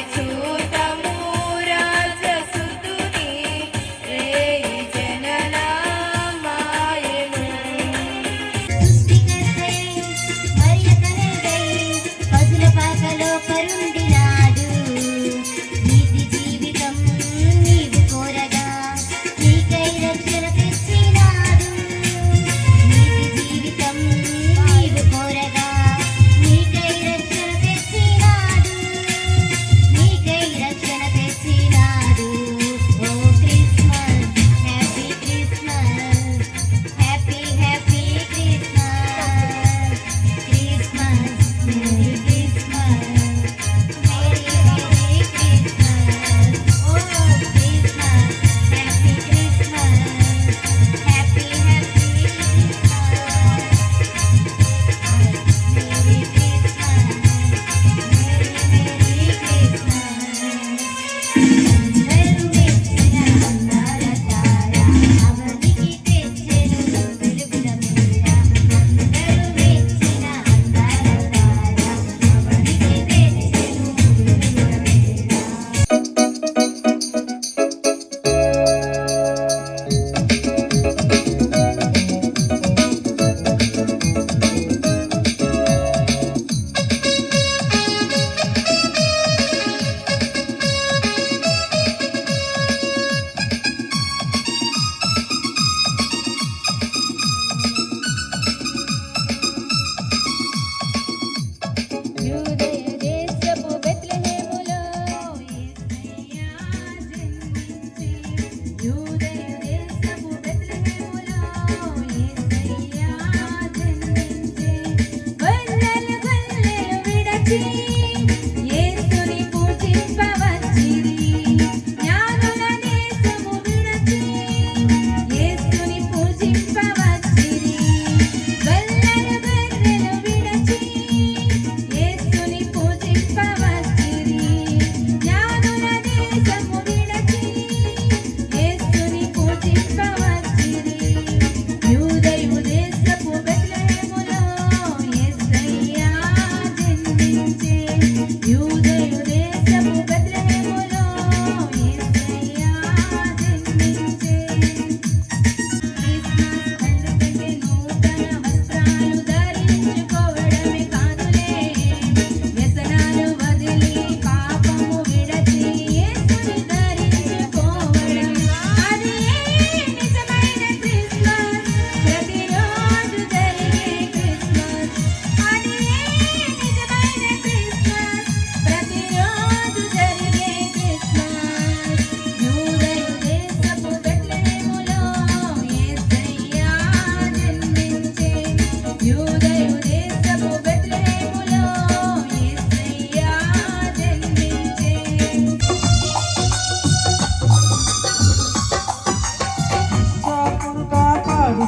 Hey.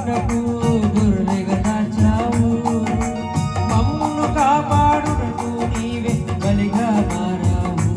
కాపాడుటకు గురునిగా నచ్చావు మమ్మును కాపాడుటకు నీవే బలిగా మారావు.